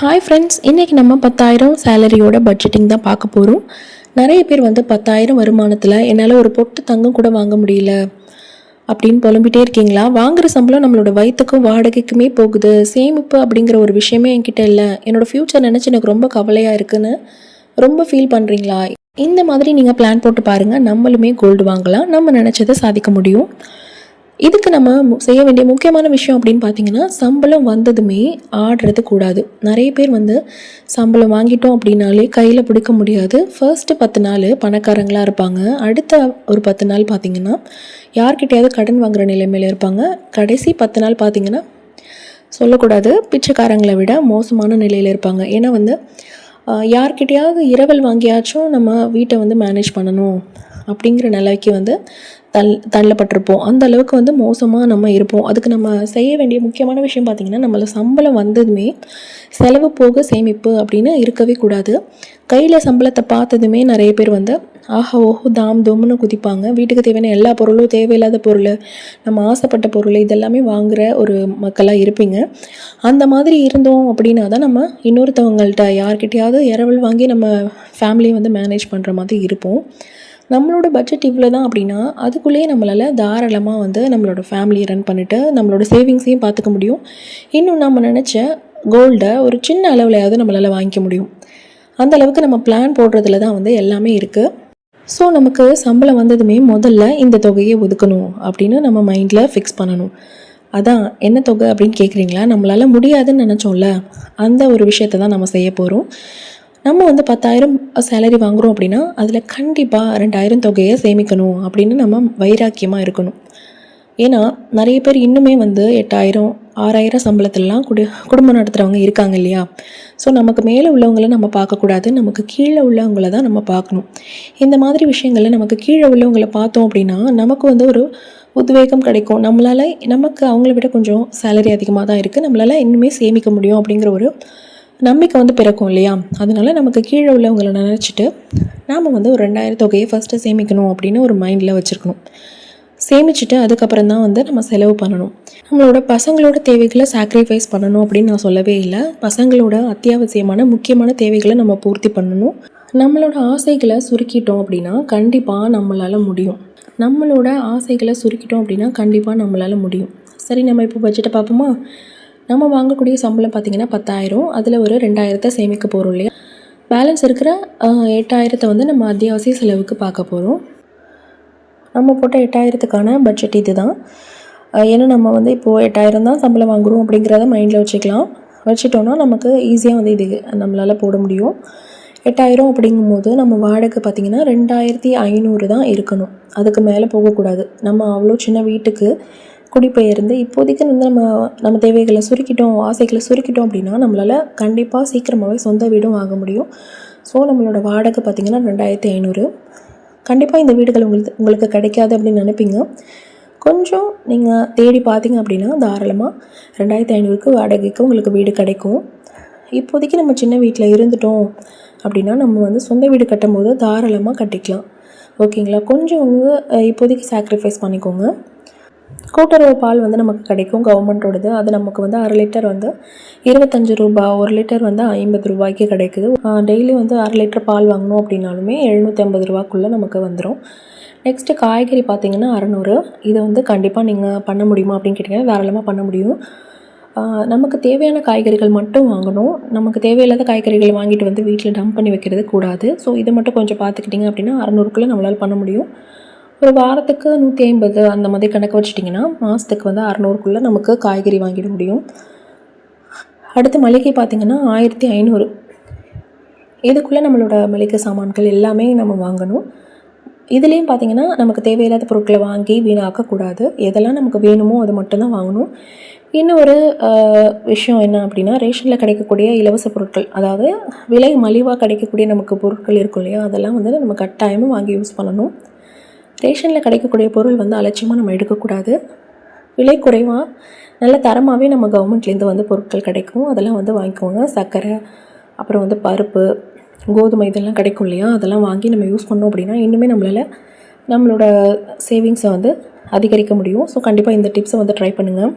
Hi friends இன்றைக்கி நம்ம பத்தாயிரம் சேலரியோட பட்ஜெட்டிங் தான் பார்க்க போகிறோம் நிறைய பேர் வந்து பத்தாயிரம் வருமானத்தில் என்னால் ஒரு பொட்டு தங்கம் கூட வாங்க முடியல அப்படின்னு புலம்பிட்டே இருக்கீங்களா? வாங்குகிற சம்பளம் நம்மளோட வயிற்றுக்கும் வாடகைக்குமே போகுது. சேமிப்பு அப்படிங்கிற ஒரு விஷயமே என்கிட்ட இல்லை. என்னோடய ஃப்யூச்சர் நினச்சி எனக்கு ரொம்ப கவலையாக இருக்குன்னு ரொம்ப ஃபீல் பண்ணுறீங்களா இந்த மாதிரி நீங்கள் பிளான் போட்டு பாருங்கள் நம்மளுமே கோல்டு வாங்கலாம். நம்ம நினச்சதை சாதிக்க முடியும். இதுக்கு நம்ம செய்ய வேண்டிய முக்கியமான விஷயம் அப்படின்னு பார்த்தீங்கன்னா சம்பளம் வந்ததுமே ஆடுறது கூடாது. நிறைய பேர் வந்து சம்பளம் வாங்கிட்டோம் அப்படின்னாலே கையில் பிடிக்க முடியாது. ஃபர்ஸ்ட்டு பத்து நாள் பணக்காரங்களாக இருப்பாங்க. அடுத்த ஒரு பத்து நாள் பார்த்தீங்கன்னா யார்கிட்டையாவது கடன் வாங்குற நிலைமையில் இருப்பாங்க. கடைசி பத்து நாள் பார்த்தீங்கன்னா சொல்லக்கூடாது. பிச்சைக்காரங்களை விட மோசமான நிலையில் இருப்பாங்க. ஏன்னா வந்து யார்கிட்டையாவது இரவல் வாங்கியாச்சும் நம்ம வீட்டை வந்து மேனேஜ் பண்ணணும். அப்படிங்கிற நிலைக்கு வந்து தள் தள்ளப்பட்டிருப்போம். அந்த அளவுக்கு வந்து மோசமாக நம்ம இருப்போம். அதுக்கு நம்ம செய்ய வேண்டிய முக்கியமான விஷயம் பார்த்திங்கன்னா நம்மள சம்பளம் வந்ததுமே செலவு போக சேமிப்பு அப்படின்னு இருக்கவே கூடாது. கையில் சம்பளத்தை பார்த்ததுமே நிறைய பேர் வந்து ஆஹா ஓஹோ தாம் தூம்னு குதிப்பாங்க. வீட்டுக்கு தேவையான எல்லா பொருளும் தேவையில்லாத பொருள் நம்ம ஆசைப்பட்ட பொருள் இதெல்லாமே வாங்குகிற ஒரு மக்களாக இருப்பீங்க. அந்த மாதிரி இருந்தோம் அப்படின்னா தான் நம்ம இன்னொருத்தவங்கள்ட்ட யார்கிட்டையாவது இரவல் வாங்கி நம்ம ஃபேமிலியை வந்து மேனேஜ் பண்ணுற மாதிரி இருப்போம். நம்மளோட பட்ஜெட் இவ்வளோ தான் அப்படின்னா அதுக்குள்ளேயே நம்மளால் தாராளமாக வந்து நம்மளோட ஃபேமிலியை ரன் பண்ணிவிட்டு நம்மளோட சேவிங்ஸையும் பார்த்துக்க முடியும். இன்னும் நம்ம நினச்ச கோல்டை ஒரு சின்ன அளவுலையாவது நம்மளால் வாங்கிக்க முடியும். அந்த அளவுக்கு நம்ம பிளான் போடுறதுல தான் வந்து எல்லாமே இருக்குது ஸோ நமக்கு சம்பளம் வந்ததுமே முதல்ல இந்த தொகையை ஒதுக்கணும் அப்படின்னு நம்ம மைண்டில் ஃபிக்ஸ் பண்ணணும். அதான் என்ன தொகை அப்படின்னு கேட்குறீங்களா நம்மளால் முடியாதுன்னு நினச்சோம்ல அந்த ஒரு விஷயத்தை தான் நம்ம செய்ய போகிறோம் நம்ம வந்து பத்தாயிரம் சேலரி வாங்குகிறோம் அப்படின்னா அதில் கண்டிப்பாக ரெண்டாயிரம் தொகையை சேமிக்கணும் அப்படின்னு நம்ம வைராக்கியமாக இருக்கணும். ஏன்னா நிறைய பேர் இன்னுமே வந்து எட்டாயிரம் ஆறாயிரம் சம்பளத்திலலாம் குடி குடும்பம் நடத்துகிறவங்க இருக்காங்க இல்லையா? ஸோ நமக்கு மேலே உள்ளவங்கள நம்ம பார்க்கக்கூடாது. நமக்கு கீழே உள்ளவங்கள தான் நம்ம பார்க்கணும். இந்த மாதிரி விஷயங்களில் நமக்கு கீழே உள்ளவங்கள பார்த்தோம் அப்படின்னா நமக்கு வந்து ஒரு உத்வேகம் கிடைக்கும். நம்மளால் நமக்கு அவங்கள விட கொஞ்சம் சேலரி அதிகமாக தான் இருக்குது நம்மளால் இன்னுமே சேமிக்க முடியும் அப்படிங்கிற ஒரு நம்பிக்கை வந்து பிறக்கும் இல்லையா? அதனால நமக்கு கீழே உள்ளவங்களை நினச்சிட்டு நாம் வந்து ஒரு ரெண்டாயிரம் தொகையை ஃபஸ்ட்டு சேமிக்கணும் அப்படின்னு ஒரு மைண்டில் வச்சுருக்கணும். சேமிச்சுட்டு அதுக்கப்புறம் தான் வந்து நம்ம செலவு பண்ணணும். நம்மளோட பசங்களோட தேவைகளை சாக்ரிஃபைஸ் பண்ணணும் அப்படின்னு நான் சொல்லவே இல்லை. பசங்களோட அத்தியாவசியமான முக்கியமான தேவைகளை நம்ம பூர்த்தி பண்ணணும். நம்மளோட ஆசைகளை சுருக்கிட்டோம் அப்படின்னா கண்டிப்பாக நம்மளால் முடியும். நம்மளோட ஆசைகளை சுருக்கிட்டோம் அப்படின்னா கண்டிப்பாக நம்மளால் முடியும். சரி நம்ம இப்போ பட்ஜெட்டை பார்ப்போமா? நம்ம வாங்கக்கூடிய சம்பளம் பார்த்திங்கன்னா பத்தாயிரம். அதில் ஒரு ரெண்டாயிரத்தை சேமிக்க போகிறோம் இல்லையா? பேலன்ஸ் இருக்கிற எட்டாயிரத்தை வந்து நம்ம அத்தியாவசிய செலவுக்கு பார்க்க போகிறோம் நம்ம போட்ட எட்டாயிரத்துக்கான பட்ஜெட் இது தான் ஏன்னா நம்ம வந்து இப்போது எட்டாயிரம் தான் சம்பளம் வாங்குகிறோம் அப்படிங்கிறத மைண்டில் வச்சுக்கலாம். வச்சுட்டோன்னா நமக்கு ஈஸியாக வந்து இது நம்மளால் போட முடியும். எட்டாயிரம் அப்படிங்கும்போது நம்ம வாடகை பார்த்திங்கன்னா ரெண்டாயிரத்தி ஐநூறு தான் இருக்கணும். அதுக்கு மேலே போகக்கூடாது. நம்ம அவ்வளோ சின்ன வீட்டுக்கு குடிபெயர்ந்து இப்போதைக்கு வந்து நம்ம நம்ம தேவைகளை சுருக்கிட்டோம் ஆசைகளை சுருக்கிட்டோம் அப்படின்னா நம்மளால் கண்டிப்பாக சீக்கிரமாகவே சொந்த வீடும் வாங்க முடியும். ஸோ நம்மளோட வாடகை பார்த்திங்கன்னா ரெண்டாயிரத்தி ஐநூறு. கண்டிப்பாக இந்த வீடுகள் உங்களுக்கு உங்களுக்கு கிடைக்காது அப்படின்னு நினைப்பீங்க. கொஞ்சம் நீங்கள் தேடி பார்த்தீங்க அப்படின்னா தாராளமாக ரெண்டாயிரத்தி ஐநூறுக்கு வாடகைக்கு உங்களுக்கு வீடு கிடைக்கும். இப்போதைக்கு நம்ம சின்ன வீட்டில் இருந்துட்டோம் அப்படின்னா நம்ம வந்து சொந்த வீடு கட்டும்போது தாராளமாக கட்டிக்கலாம். ஓகேங்களா? கொஞ்சம் உங்கள் இப்போதைக்கு சாக்ரிஃபைஸ் பண்ணிக்கோங்க. கூட்டுறவு பால் வந்து நமக்கு கிடைக்கும் கவர்மெண்ட்டோடது அது நமக்கு வந்து அரை லிட்டர் வந்து இருபத்தஞ்சு ரூபா ஒரு லிட்டர் வந்து ஐம்பது ரூபாய்க்கு கிடைக்குது. டெய்லி வந்து அரை லிட்டர் பால் வாங்கணும் அப்படின்னாலுமே எழுநூற்றி ஐம்பது ரூபாக்குள்ளே நமக்கு வந்துடும் நெக்ஸ்ட்டு காய்கறி பார்த்தீங்கன்னா அறநூறு. இதை வந்து கண்டிப்பாக நீங்கள் பண்ண முடியுமா அப்படின்னு கேட்டிங்கன்னா தாராளமாக பண்ண முடியும். நமக்கு தேவையான காய்கறிகள் மட்டும் வாங்கணும். நமக்கு தேவையில்லாத காய்கறிகள் வாங்கிட்டு வந்து வீட்டில் டம்ப் பண்ணி வைக்கிறது கூடாது. ஸோ இதை மட்டும் கொஞ்சம் பார்த்துக்கிட்டிங்க அப்படின்னா அறநூறுக்குள்ளே நம்மளால் பண்ண முடியும். ஒரு வாரத்துக்கு நூற்றி ஐம்பது அந்த மாதிரி கணக்கு வச்சிட்டிங்கன்னா மாதத்துக்கு வந்து அறநூறுக்குள்ளே நமக்கு காய்கறி வாங்கிட முடியும். அடுத்து மளிகை பார்த்திங்கன்னா ஆயிரத்தி ஐநூறு. இதுக்குள்ளே நம்மளோட மளிகை சாமான்கள் எல்லாமே நம்ம வாங்கணும். இதுலேயும் பார்த்தீங்கன்னா நமக்கு தேவையில்லாத பொருட்களை வாங்கி வீணாக்கக்கூடாது. எதெல்லாம் நமக்கு வேணுமோ அது மட்டும்தான் வாங்கணும். இன்னும் ஒரு விஷயம் என்ன அப்படின்னா ரேஷனில் கிடைக்கக்கூடிய இலவச பொருட்கள் அதாவது விலை மலிவாக கிடைக்கக்கூடிய நமக்கு பொருட்கள் இருக்கும் இல்லையா அதெல்லாம் வந்து நம்ம கட்டாயமாக வாங்கி யூஸ் பண்ணணும். ரேஷனில் கிடைக்கக்கூடிய பொருள் வந்து அலட்சியமாக நம்ம எடுக்கக்கூடாது. விலை குறைவாக நல்ல தரமாகவே நம்ம கவர்மெண்ட்லேருந்து வந்து பொருட்கள் கிடைக்கும். அதெல்லாம் வந்து வாங்கிக்கோங்க. சர்க்கரை அப்புறம் வந்து பருப்பு கோதுமை இதெல்லாம் கிடைக்கும் இல்லையா? அதெல்லாம் வாங்கி நம்ம யூஸ் பண்ணோம் அப்படின்னா இன்னுமே நம்மளால் நம்மளோட சேவிங்ஸை வந்து அதிகரிக்க முடியும். ஸோ கண்டிப்பாக இந்த டிப்ஸை வந்து ட்ரை பண்ணுங்கள்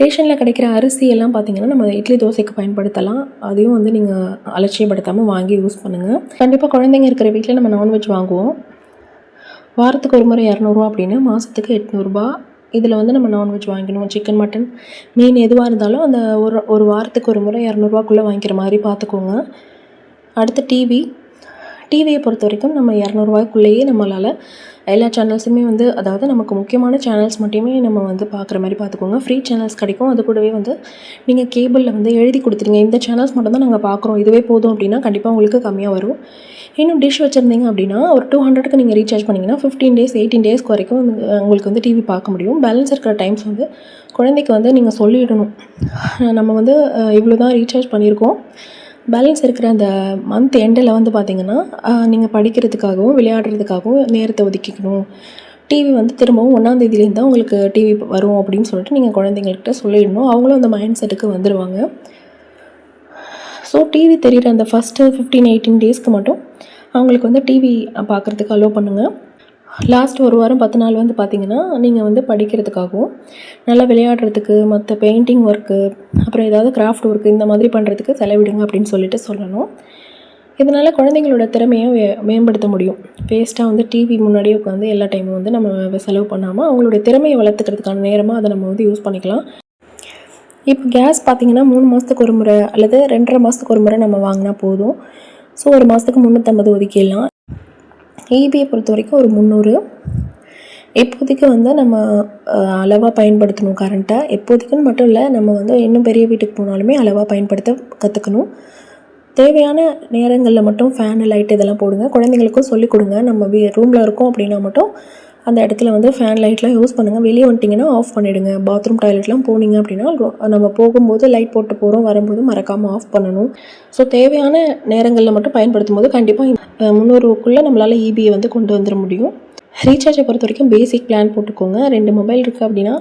ரேஷனில் கிடைக்கிற அரிசி எல்லாம் பார்த்தீங்கன்னா நம்ம இட்லி தோசைக்கு பயன்படுத்தலாம். அதையும் வந்து நீங்கள் அலட்சியப்படுத்தாமல் வாங்கி யூஸ் பண்ணுங்கள் கண்டிப்பாக குழந்தைங்க இருக்கிற வீட்டில் நம்ம நான்வெஜ் வாங்குவோம். வாரத்துக்கு ஒரு முறை இரநூறுவா அப்படின்னா மாதத்துக்கு எட்நூறுபா. இதில் வந்து நம்ம நான்வெஜ் வாங்கிக்கணும் சிக்கன் மட்டன் மீன் எதுவாக இருந்தாலும் அந்த ஒரு ஒரு வாரத்துக்கு ஒரு முறை இரநூறுவாக்குள்ளே வாங்கிக்கிற மாதிரி பார்த்துக்கோங்க அடுத்து டிவி டிவியை பொறுத்த வரைக்கும் நம்ம இரநூறுவாய்க்குள்ளேயே நம்மளால் எல்லா சேனல்ஸுமே வந்து அதாவது நமக்கு முக்கியமான சேனல்ஸ் மட்டுமே நம்ம வந்து பார்க்குற மாதிரி பார்த்துக்கோங்க ஃப்ரீ சேனல்ஸ் கிடைக்கும். அது கூடவே வந்து நீங்கள் கேபிளில் வந்து எழுதி கொடுத்துருங்க. இந்த சேனல்ஸ் மட்டும் தான் நாங்கள் பார்க்குறோம் இதுவே போதும் அப்படின்னா கண்டிப்பாக உங்களுக்கு கம்மியாக வரும். இன்னும் டிஷ் வச்சுருந்தீங்க அப்படின்னா ஒரு டூ ஹண்ட்ரடுக்கு நீங்கள் ரீசார்ஜ் பண்ணிங்கன்னா ஃபிஃப்டீன் டேஸ் எயிட்டீன் டேஸ்க்கு வரைக்கும் வந்து உங்களுக்கு வந்து டிவி பார்க்க முடியும். பேலன்ஸ் இருக்கிற டைம்ஸ் வந்து குழந்தைக்கு வந்து நீங்கள் சொல்லிடணும். நம்ம வந்து இவ்வளோ தான் ரீசார்ஜ் பண்ணியிருக்கோம். பேலன்ஸ் இருக்கிற அந்த மந்த் எண்டில் வந்து பார்த்திங்கன்னா நீங்கள் படிக்கிறதுக்காகவும் விளையாடுறதுக்காகவும் நேரத்தை ஒதுக்கிக்கணும். டிவி வந்து திரும்பவும் ஒன்றாந்தேதியிலேருந்து தான் உங்களுக்கு டிவி வரும் அப்படின்னு சொல்லிட்டு நீங்கள் குழந்தைங்கள்கிட்ட சொல்லிடணும். அவங்களும் அந்த மைண்ட் செட்டுக்கு வந்துடுவாங்க ஸோ டிவி தெரிகிற அந்த ஃபஸ்ட்டு ஃபிஃப்டீன் எயிட்டீன் டேஸ்க்கு மட்டும் அவங்களுக்கு வந்து டிவி பார்க்குறதுக்கு அலோவ் பண்ணுங்கள் லாஸ்ட் ஒரு வாரம் பத்து நாள் வந்து பார்த்திங்கன்னா நீங்கள் வந்து படிக்கிறதுக்காகவும் நல்லா விளையாடுறதுக்கு மற்ற பெயிண்டிங் ஒர்க்கு அப்புறம் ஏதாவது கிராஃப்ட் ஒர்க்கு இந்த மாதிரி பண்ணுறதுக்கு செலவிடுங்க அப்படின்னு சொல்லிட்டு சொல்லணும். இதனால் குழந்தைங்களோட திறமையை வே மேம்படுத்த முடியும். வேஸ்ட்டாக வந்து டிவி முன்னாடியே உட்காந்து எல்லா டைமும் வந்து நம்ம செலவு பண்ணாமல் அவங்களுடைய திறமையை வளர்த்துக்கிறதுக்கான நேரமாக அதை நம்ம வந்து யூஸ் பண்ணிக்கலாம். இப்போ கேஸ் பார்த்திங்கன்னா மூணு மாதத்துக்கு ஒரு முறை அல்லது ரெண்டரை மாதத்துக்கு ஒரு முறை நம்ம வாங்கினா போதும். ஸோ ஒரு மாதத்துக்கு முந்நூற்றம்பது ஒதுக்கிடலாம். ஈபியை பொறுத்த வரைக்கும் ஒரு முந்நூறு. இப்போதைக்கு வந்து நம்ம அளவாக பயன்படுத்தணும் கரண்ட்டை எப்போதைக்குன்னு மட்டும் இல்லை நம்ம வந்து இன்னும் பெரிய வீட்டுக்கு போனாலுமே அளவாக பயன்படுத்த கற்றுக்கணும் தேவையான நேரங்களில் மட்டும் ஃபேனு லைட் இதெல்லாம் போடுங்க. குழந்தைங்களுக்கும் சொல்லிக் கொடுங்க. நம்ம வீ ரூமில் இருக்கோம் அப்படின்னா மட்டும் அந்த இடத்துல வந்து ஃபேன் லைட்லாம் யூஸ் பண்ணுங்கள் வெளியே வந்துட்டிங்கன்னா ஆஃப் பண்ணிவிடுங்க பாத்ரூம் டாய்லெட்லாம் போனீங்க அப்படின்னா நம்ம போகும்போது லைட் போட்டு போகிறோம் வரும்போது மறக்காமல் ஆஃப் பண்ணணும். ஸோ தேவையான நேரங்களில் மட்டும் பயன்படுத்தும் போது கண்டிப்பாக முந்நூறுக்குள்ளே நம்மளால் இபியை வந்து கொண்டு வந்துட முடியும். ரீசார்ஜை பொறுத்த வரைக்கும் பேசிக் பிளான் போட்டுக்கோங்க. ரெண்டு மொபைல் இருக்குது அப்படின்னா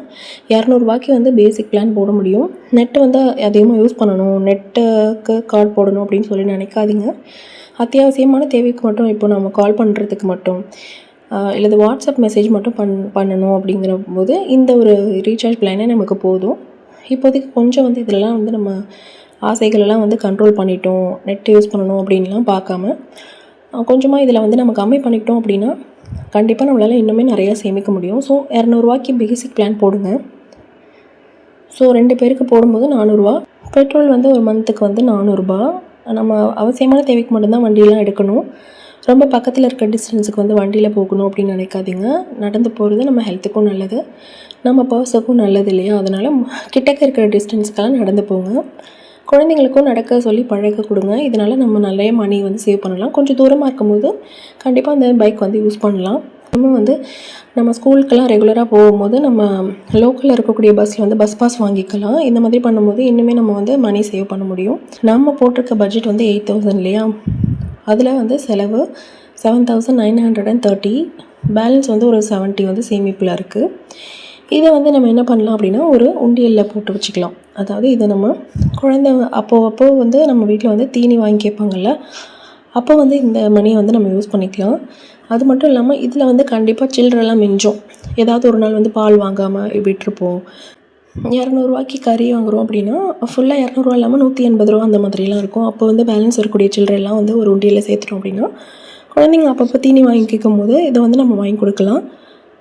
இரநூறுபாய்க்கு வந்து பேசிக் பிளான் போட முடியும். நெட்டு வந்து அதிகமாக யூஸ் பண்ணணும். நெட்டுக்கு கார்டு போடணும் அப்படின்னு சொல்லி நினைக்காதீங்க. அத்தியாவசியமான தேவைக்கு மட்டும் இப்போ நம்ம கால் பண்ணுறதுக்கு மட்டும். இல்லை வாட்ஸ்அப் மெசேஜ் மட்டும் பண் பண்ணணும் அப்படிங்கிற போது இந்த ஒரு ரீசார்ஜ் பிளானே நமக்கு போதும். இப்போதைக்கு கொஞ்சம் வந்து இதிலலாம் வந்து நம்ம ஆசைகளெல்லாம் வந்து கண்ட்ரோல் பண்ணிட்டோம் நெட் யூஸ் பண்ணணும் அப்படின்லாம் பார்க்காம கொஞ்சமாக இதில் வந்து நம்ம கம்மி பண்ணிக்கிட்டோம் அப்படின்னா கண்டிப்பாக நம்மளால் இன்னுமே நிறையா சேமிக்க முடியும். ஸோ இரநூறுவாய்க்கு பேசிக் பிளான் போடுங்க. ஸோ ரெண்டு பேருக்கு போடும்போது நானூறுரூவா பெட்ரோல் வந்து ஒரு மந்த்துக்கு வந்து நானூறுரூபா நம்ம அவசியமான தேவைக்கு மட்டும்தான் வண்டியெலாம் எடுக்கணும். ரொம்ப பக்கத்தில் இருக்க டிஸ்டன்ஸுக்கு வந்து வண்டியில் போகணும் அப்படின்னு நினைக்காதீங்க. நடந்து போகிறது நம்ம ஹெல்த்துக்கும் நல்லது. நம்ம பர்ஸுக்கும் நல்லது இல்லையா? அதனால் கிட்டக்க இருக்கிற டிஸ்டன்ஸுக்கெல்லாம் நடந்து போங்க. குழந்தைங்களுக்கும் நடக்க சொல்லி பழக்க கொடுங்க. இதனால் நம்ம நிறைய மணி வந்து சேவ் பண்ணலாம். கொஞ்சம் தூரமாக இருக்கும்போது கண்டிப்பாக அந்த பைக் வந்து யூஸ் பண்ணலாம். நம்ம வந்து நம்ம ஸ்கூலுக்கெல்லாம் ரெகுலராக போகும்போது நம்ம லோக்கலில் இருக்கக்கூடிய பஸ்ஸில் வந்து பஸ் பாஸ் வாங்கிக்கலாம். இந்த மாதிரி பண்ணும்போது இன்னுமே நம்ம வந்து மணி சேவ் பண்ண முடியும். நம்ம போட்டிருக்க பட்ஜெட் வந்து எயிட் தௌசண்ட் இல்லையா? அதில் வந்து செலவு seven thousand nine hundred and thirty balance வந்து ஒரு செவன்ட்டி வந்து சேமிப்பில் இருக்குது இதை வந்து நம்ம என்ன பண்ணலாம் அப்படின்னா ஒரு உண்டியலில் போட்டு வச்சுக்கலாம். அதாவது இதை நம்ம குழந்த அப்போ அப்போ வந்து நம்ம வீட்டில் வந்து தீனி வாங்கி கேட்பாங்கள்ல அப்போ வந்து இந்த மணியை வந்து நம்ம யூஸ் பண்ணிக்கலாம். அது மட்டும் இல்லாமல் இதில் வந்து கண்டிப்பாக சில்லறெல்லாம் மிஞ்சும். ஏதாவது ஒரு நாள் வந்து பால் வாங்காமல் விட்டுருப்போம். இரநூறுவாய்க்கு கறி வாங்குகிறோம் அப்படின்னா ஃபுல்லாக இரநூறுவா இல்லாமல் நூற்றி எண்பது ரூபா அந்த மாதிரிலாம் இருக்கும். அப்போ வந்து பேலன்ஸ் வரக்கூடிய சில்லறையெல்லாம் வந்து ஒரு உண்டியில் சேர்த்துட்டோம் அப்படின்னா குழந்தைங்க அப்பப்போ தீனி வாங்கி கேட்கும் போது இதை வந்து நம்ம வாங்கி கொடுக்கலாம்.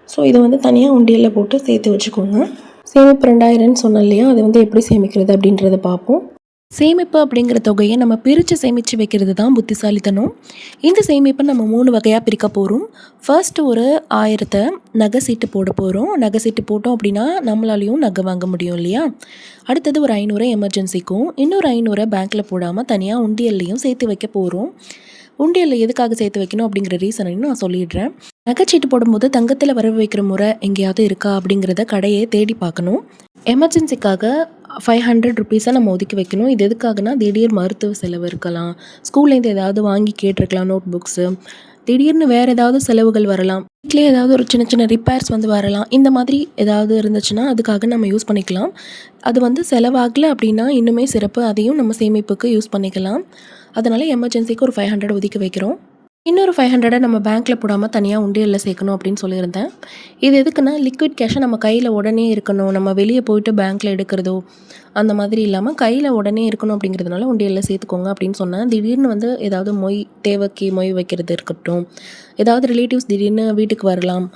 ஸோ இதை வந்து தனியாக உண்டியலில் போட்டு சேர்த்து வச்சுக்கோங்க. சேமிப்பு ரெண்டாயிரம்னு சொன்னேன் இல்லையா? அதை வந்து எப்படி சேமிக்கிறது அப்படின்றத பார்ப்போம். சேமிப்பு அப்படிங்கிற தொகையை நம்ம பிரித்து சேமித்து வைக்கிறது தான் புத்திசாலித்தனம். இந்த சேமிப்பை நம்ம மூணு வகையாக பிரிக்க போகிறோம் ஃபர்ஸ்ட் ஒரு ஆயிரத்தை நகை சீட்டு போட போகிறோம் நகை சீட்டு போட்டோம் அப்படின்னா நம்மளாலையும் நகை வாங்க முடியும் இல்லையா? அடுத்தது ஒரு ஐநூறு எமர்ஜென்சிக்கும் இன்னொரு ஐநூறை பேங்க்கில் போடாமல் தனியாக உண்டியல்லையும் சேர்த்து வைக்க போகிறோம் உண்டியலில் எதுக்காக சேர்த்து வைக்கணும் அப்படிங்கிற ரீசனையும் நான் சொல்லிடுறேன். நகைச்சீட்டு போடும்போது தங்கத்தில் வரவு வைக்கிற முறை எங்கேயாவது இருக்கா அப்படிங்கிறத கடையை தேடி பார்க்கணும். எமர்ஜென்சிக்காக ஃபைவ் ஹண்ட்ரட் ருபீஸை நம்ம ஒதுக்கி வைக்கணும். இது எதுக்காகனா திடீர் மருத்துவ செலவு இருக்கலாம். ஸ்கூல்லேருந்து ஏதாவது வாங்கி கேட்டிருக்கலாம் நோட் புக்ஸு திடீர்னு வேறு ஏதாவது செலவுகள் வரலாம். வீட்லேயே ஏதாவது ஒரு சின்ன சின்ன ரிப்பேர்ஸ் வந்து வரலாம். இந்த மாதிரி ஏதாவது இருந்துச்சுன்னா அதுக்காக நம்ம யூஸ் பண்ணிக்கலாம். அது வந்து செலவாகலை அப்படின்னா இன்னுமே சிறப்பு. அதையும் நம்ம சேமிப்புக்கு யூஸ் பண்ணிக்கலாம். அதனால் எமர்ஜென்சிக்கு ஒரு ஃபைவ் ஹண்ட்ரட் ஒதுக்கி வைக்கிறோம். இன்னொரு ஃபைவ் ஹண்ட்ரடை நம்ம பேங்க்கில் போடாமல் தனியாக உண்டியலில் சேர்க்கணும் அப்படின்னு சொல்லியிருந்தேன். இது எதுக்குன்னா லிக்விட் கேஷை நம்ம கையில் உடனே இருக்கணும். நம்ம வெளியே போயிட்டு பேங்க்கில் எடுக்கிறதோ அந்த மாதிரி இல்லாமல் கையில் உடனே இருக்கணும் அப்படிங்கிறதுனால உண்டியலில் சேர்த்துக்கோங்க அப்படின்னு சொன்னேன். திடீர்னு வந்து ஏதாவது மொய் தேவைக்கு மொய் வைக்கிறது இருக்கட்டும் ஏதாவது ரிலேட்டிவ்ஸ் திடீர்னு வீட்டுக்கு வரலாம்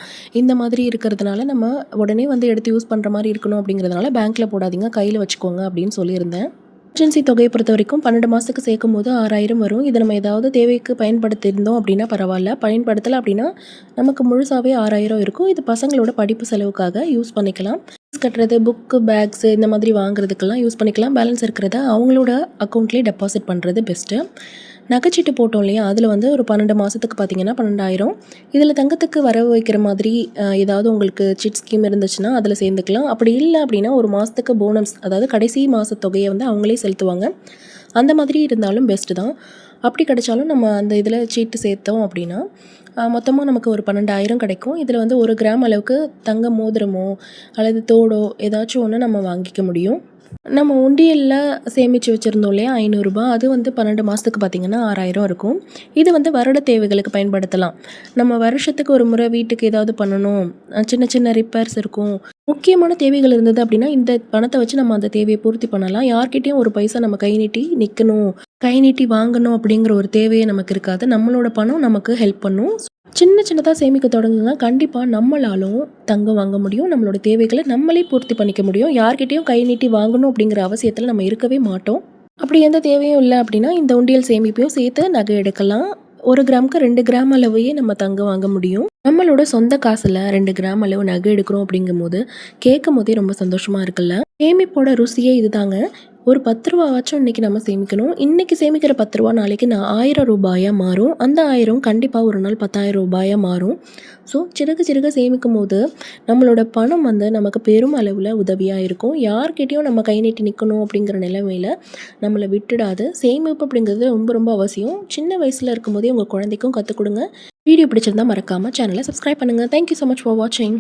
இந்த மாதிரி இருக்கிறதுனால நம்ம உடனே வந்து எடுத்து யூஸ் பண்ணுற மாதிரி இருக்கணும் அப்படிங்கிறதுனால பேங்க்கில் போடாதீங்க கையில் வச்சுக்கோங்க அப்படின்னு சொல்லியிருந்தேன். எமர்ஜென்சி தொகையை பொறுத்த வரைக்கும் பன்னெண்டு மாதத்துக்கு சேர்க்கும் போது ஆறாயிரம் வரும். இதை நம்ம ஏதாவது தேவைக்கு பயன்படுத்தியிருந்தோம் அப்படின்னா பரவாயில்ல. பயன்படுத்தலை அப்படின்னா நமக்கு முழுசாகவே ஆறாயிரம் இருக்கும். இது பசங்களோட படிப்பு செலவுக்காக யூஸ் பண்ணிக்கலாம். ஃபீஸ் கட்டுறது புக்கு பேக்ஸு இந்த மாதிரி வாங்குறதுக்கெல்லாம் யூஸ் பண்ணிக்கலாம். பேலன்ஸ் இருக்கிறத அவங்களோட அக்கௌண்ட்லேயே டெபாசிட் பண்ணுறது பெஸ்ட்டு நகைச்சீட்டு போட்டோம் இல்லையா? அதில் வந்து ஒரு பன்னெண்டு மாதத்துக்கு பார்த்தீங்கன்னா பன்னெண்டாயிரம். இதில் தங்கத்துக்கு வர வைக்கிற மாதிரி ஏதாவது உங்களுக்கு சிட் ஸ்கீம் இருந்துச்சுன்னா அதில் சேர்ந்துக்கலாம். அப்படி இல்லை அப்படின்னா ஒரு மாதத்துக்கு போனஸ் அதாவது கடைசி மாத தொகையை வந்து அவங்களே செலுத்துவாங்க. அந்த மாதிரி இருந்தாலும் பெஸ்ட்டு தான். அப்படி கிடைச்சாலும் நம்ம அந்த இதில் சீட்டு சேர்த்தோம் அப்படின்னா மொத்தமாக நமக்கு ஒரு பன்னெண்டாயிரம் கிடைக்கும். இதில் வந்து ஒரு கிராம் அளவுக்கு தங்க மோதிரமோ அல்லது தோடோ ஏதாச்சும் ஒன்று நம்ம வாங்கிக்க முடியும். நம்ம உண்டியலில் சேமித்து வச்சுருந்தோம் இல்லையா? ஐநூறுரூபா அது வந்து பன்னெண்டு மாதத்துக்கு பார்த்திங்கன்னா ஆறாயிரம் இருக்கும். இது வந்து வருட தேவைகளுக்கு பயன்படுத்தலாம். நம்ம வருஷத்துக்கு ஒரு முறை வீட்டுக்கு ஏதாவது பண்ணணும். சின்ன சின்ன ரிப்பேர்ஸ் இருக்கும். முக்கியமான தேவைகள் இருந்தது அப்படின்னா இந்த பணத்தை வச்சு நம்ம அந்த தேவையை பூர்த்தி பண்ணலாம். யார்கிட்டயும் ஒரு பைசா நம்ம கை நீட்டி நிற்கணும் கை நீட்டி வாங்கணும் அப்படிங்கிற ஒரு தேவையே நமக்கு இருக்காது. நம்மளோட பணம் நமக்கு ஹெல்ப் பண்ணும். சின்ன சின்னதாக சேமிக்க தொடங்குங்க. கண்டிப்பாக நம்மளாலும் தங்கம் வாங்க முடியும். நம்மளோட தேவைகளை நம்மளே பூர்த்தி பண்ணிக்க முடியும். யார்கிட்டையும் கை நீட்டி வாங்கணும் அப்படிங்கிற அவசியத்தில் நம்ம இருக்கவே மாட்டோம். அப்படி எந்த தேவையும் இல்லை அப்படின்னா இந்த உண்டியல் சேமிப்பையும் சேர்த்து நகை எடுக்கலாம். ஒரு கிராமுக்கு ரெண்டு கிராம் அளவையே நம்ம தங்கம் வாங்க முடியும். நம்மளோட சொந்த காசில் ரெண்டு கிராம் அளவு நகை எடுக்கிறோம் அப்படிங்கும்போது கேட்கும் போதே ரொம்ப சந்தோஷமாக இருக்குல்ல. சேமிப்போட ருசியே இதுதாங்க. ஒரு பத்து ரூபாவாச்சும் இன்னைக்கு நம்ம சேமிக்கணும். இன்றைக்கி சேமிக்கிற பத்து ரூபா நாளைக்கு நான் ஆயிரம் ரூபாயாக மாறும். அந்த ஆயிரம் கண்டிப்பாக ஒரு நாள் பத்தாயிரம் ரூபாயாக மாறும். ஸோ சிறுக சிறுக சேமிக்கும் போது நம்மளோட பணம் வந்து நமக்கு பெரும் அளவில் உதவியாக இருக்கும். யார்கிட்டயும் நம்ம கை நீட்டி நிற்கணும் அப்படிங்கிற நிலைமையில் நம்மளை விட்டுடாது. சேமிப்பு அப்படிங்கிறது ரொம்ப ரொம்ப அவசியம். சின்ன வயசில் இருக்கும்போதே உங்கள் குழந்தைக்கும் கற்றுக் கொடுங்க. வீடியோ பிடிச்சிருந்தா மறக்காமல் சேனலை சப்ஸ்கிரைப் பண்ணுங்கள் தேங்க்யூ ஸோ மச் ஃபார் வாட்சிங்